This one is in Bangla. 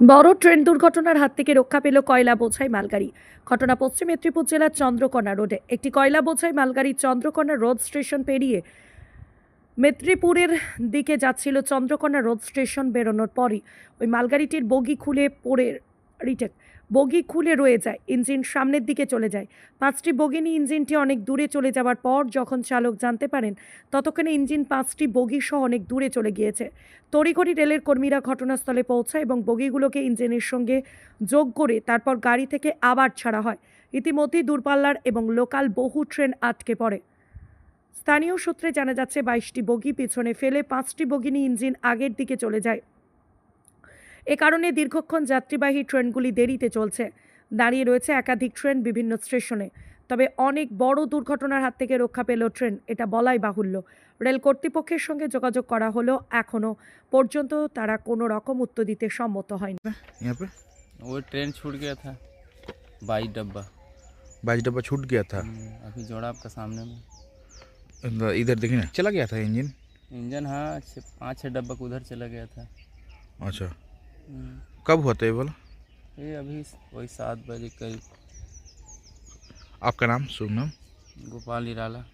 বড় ট্রেন দুর্ঘটনার হাত থেকে রক্ষা পেল কয়লা বোঝাই মালগাড়ি। ঘটনা পশ্চিম মেদিনীপুর জেলার চন্দ্রকোনা রোডে। একটি কয়লা বোঝাই মালগাড়ি চন্দ্রকোনা রোড স্টেশন পেরিয়ে মেদিনীপুরের দিকে যাচ্ছিল চন্দ্রকোনা রোড স্টেশন বেরোনোর পরই। ওই মালগাড়িটির বগি খুলে পড়ে রিটেক। বগি খুলে রয়ে যায়, ইঞ্জিন সামনের দিকে চলে যায়। পাঁচটি বগি নিয়ে ইঞ্জিনটি অনেক দূরে চলে যাওয়ার পর যখন চালক জানতে পারেন, ততক্ষণে ইঞ্জিন পাঁচটি বগি সহ অনেক দূরে চলে গিয়েছে। তড়িঘড়ি রেলের কর্মীরা ঘটনাস্থলে পৌঁছায় এবং বগিগুলোকে ইঞ্জিনের সঙ্গে যোগ করে তারপর গাড়ি থেকে আবার ছাড়া হয়। ইতিমধ্যেই দূরপাল্লার এবং লোকাল বহু ট্রেন আটকে পড়ে। স্থানীয় সূত্রে জানা যাচ্ছে, বাইশটি বগি পিছনে ফেলে পাঁচটি বগি নিয়ে ইঞ্জিন আগের দিকে চলে যায়। এ কারণে দীর্ঘক্ষণ যাত্রীবাহী ট্রেনগুলি দেরিতে চলছে দাঁড়িয়ে রয়েছে একাধিক ট্রেন বিভিন্ন স্টেশনে তবে অনেক বড় দুর্ঘটনার হাত থেকে রক্ষা পেল ট্রেন এটা বলাই বাহুল্য রেল কর্তৃপক্ষের সঙ্গে যোগাযোগ করা হলো এখনও পর্যন্ত তারা কোনো রকম উত্তর দিতে সম্মত হয়নি यहाँ पे वो ट्रेन छूट गया था बाईस डब्बा बाईस डब्बा छूट गया था हम्म, अभी जोड़ा आपका सामने में इधर- इधर देखिए ना चला गया था इंजन इंजन हाँ छः पाँच छः डब्बा का उधर चला गया था अच्छा हम्म, कब हुआ था ये बोला? ये अभी वही सात बजे करीब। आपका नाम शुभ नाम? गोपाल इराला